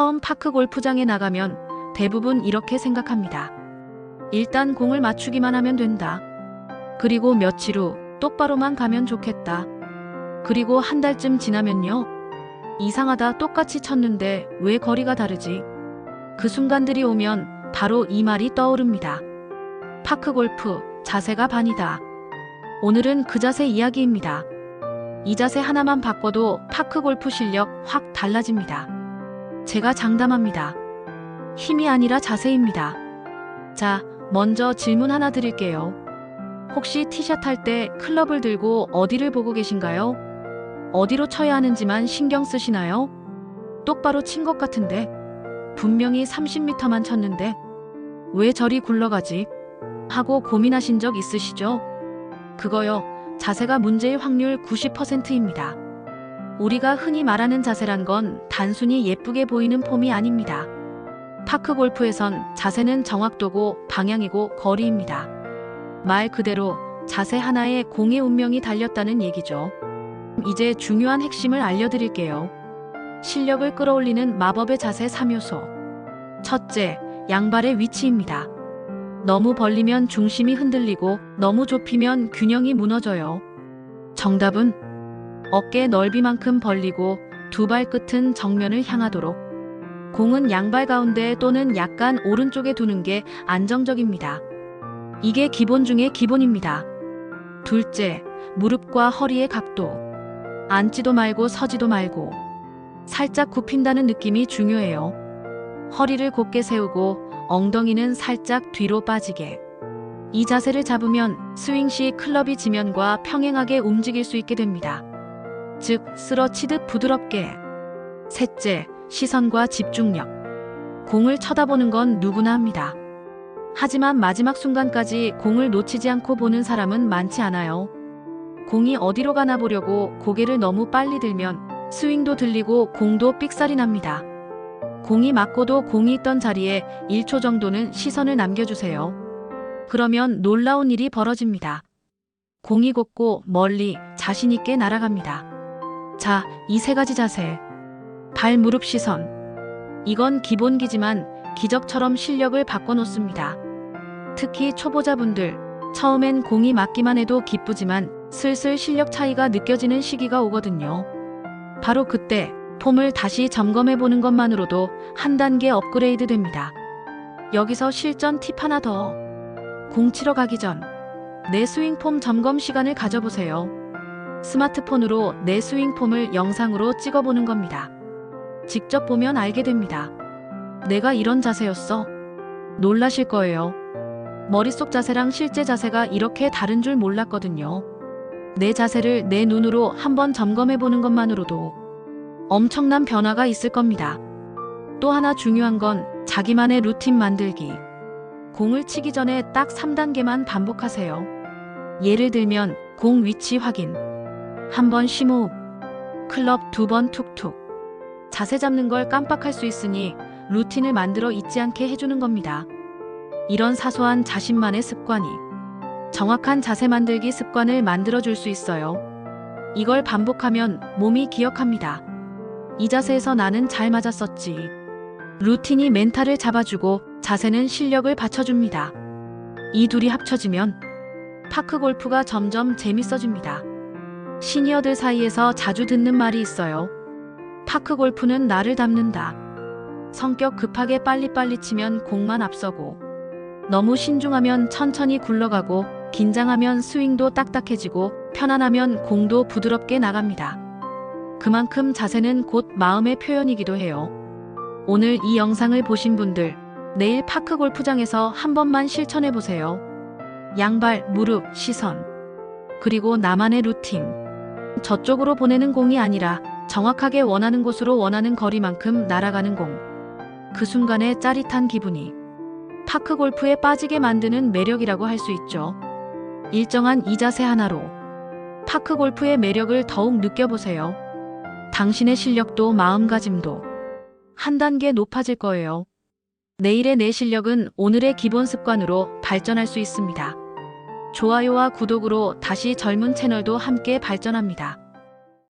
처음 파크 골프장에 나가면 대부분 이렇게 생각합니다. 일단 공을 맞추기만 하면 된다. 그리고 며칠 후 똑바로만 가면 좋겠다. 그리고 한 달쯤 지나면요. 이상하다 똑같이 쳤는데 왜 거리가 다르지? 그 순간들이 오면 바로 이 말이 떠오릅니다. 파크 골프, 자세가 반이다. 오늘은 그 자세 이야기입니다. 이 자세 하나만 바꿔도 파크 골프 실력 확 달라집니다. 제가 장담합니다. 힘이 아니라 자세입니다. 자, 먼저 질문 하나 드릴게요. 혹시 티샷 할 때 클럽을 들고 어디를 보고 계신가요? 어디로 쳐야 하는지만 신경 쓰시나요? 똑바로 친 것 같은데 분명히 30m만 쳤는데 왜 저리 굴러가지? 하고 고민하신 적 있으시죠? 그거요. 자세가 문제일 확률 90%입니다. 우리가 흔히 말하는 자세란 건 단순히 예쁘게 보이는 폼이 아닙니다. 파크 골프에선 자세는 정확도고 방향이고 거리입니다. 말 그대로 자세 하나에 공의 운명이 달렸다는 얘기죠. 이제 중요한 핵심을 알려드릴게요. 실력을 끌어올리는 마법의 자세 3요소. 첫째, 양발의 위치입니다. 너무 벌리면 중심이 흔들리고 너무 좁히면 균형이 무너져요. 정답은 어깨 넓이만큼 벌리고 두 발 끝은 정면을 향하도록. 공은 양발 가운데 또는 약간 오른쪽에 두는 게 안정적입니다. 이게 기본 중의 기본입니다. 둘째, 무릎과 허리의 각도. 앉지도 말고 서지도 말고. 살짝 굽힌다는 느낌이 중요해요. 허리를 곧게 세우고 엉덩이는 살짝 뒤로 빠지게. 이 자세를 잡으면 스윙 시 클럽이 지면과 평행하게 움직일 수 있게 됩니다. 즉, 쓰러치듯 부드럽게. 셋째, 시선과 집중력. 공을 쳐다보는 건 누구나 합니다. 하지만 마지막 순간까지 공을 놓치지 않고 보는 사람은 많지 않아요. 공이 어디로 가나 보려고 고개를 너무 빨리 들면 스윙도 들리고 공도 삑살이 납니다. 공이 맞고도 공이 있던 자리에 1초 정도는 시선을 남겨주세요. 그러면 놀라운 일이 벌어집니다. 공이 곱고 멀리 자신있게 날아갑니다. 자, 이 세 가지 자세. 발, 무릎, 시선. 이건 기본기지만 기적처럼 실력을 바꿔놓습니다. 특히 초보자분들, 처음엔 공이 맞기만 해도 기쁘지만 슬슬 실력 차이가 느껴지는 시기가 오거든요. 바로 그때 폼을 다시 점검해 보는 것만으로도 한 단계 업그레이드 됩니다. 여기서 실전 팁 하나 더. 공 치러 가기 전 내 스윙 폼 점검 시간을 가져보세요. 스마트폰으로 내 스윙 폼을 영상으로 찍어보는 겁니다. 직접 보면 알게 됩니다. 내가 이런 자세였어. 놀라실 거예요. 머릿속 자세랑 실제 자세가 이렇게 다른 줄 몰랐거든요. 내 자세를 내 눈으로 한번 점검해 보는 것만으로도 엄청난 변화가 있을 겁니다. 또 하나 중요한 건 자기만의 루틴 만들기. 공을 치기 전에 딱 3단계만 반복하세요. 예를 들면 공 위치 확인. 한 번 심호흡. 클럽 두 번 툭툭. 자세 잡는 걸 깜빡할 수 있으니 루틴을 만들어 잊지 않게 해주는 겁니다. 이런 사소한 자신만의 습관이 정확한 자세 만들기 습관을 만들어 줄 수 있어요. 이걸 반복하면 몸이 기억합니다. 이 자세에서 나는 잘 맞았었지. 루틴이 멘탈을 잡아주고 자세는 실력을 받쳐줍니다. 이 둘이 합쳐지면 파크 골프가 점점 재밌어집니다. 시니어들 사이에서 자주 듣는 말이 있어요. 파크 골프는 나를 닮는다. 성격 급하게 빨리빨리 치면 공만 앞서고, 너무 신중하면 천천히 굴러가고, 긴장하면 스윙도 딱딱해지고, 편안하면 공도 부드럽게 나갑니다. 그만큼 자세는 곧 마음의 표현이기도 해요. 오늘 이 영상을 보신 분들, 내일 파크 골프장에서 한 번만 실천해 보세요. 양발, 무릎, 시선. 그리고 나만의 루틴. 저쪽으로 보내는 공이 아니라 정확하게 원하는 곳으로 원하는 거리만큼 날아가는 공. 그 순간의 짜릿한 기분이 파크 골프에 빠지게 만드는 매력이라고 할 수 있죠. 일정한 이 자세 하나로 파크 골프의 매력을 더욱 느껴보세요. 당신의 실력도 마음가짐도 한 단계 높아질 거예요. 내일의 내 실력은 오늘의 기본 습관으로 발전할 수 있습니다. 좋아요와 구독으로 다시 젊은 채널도 함께 발전합니다.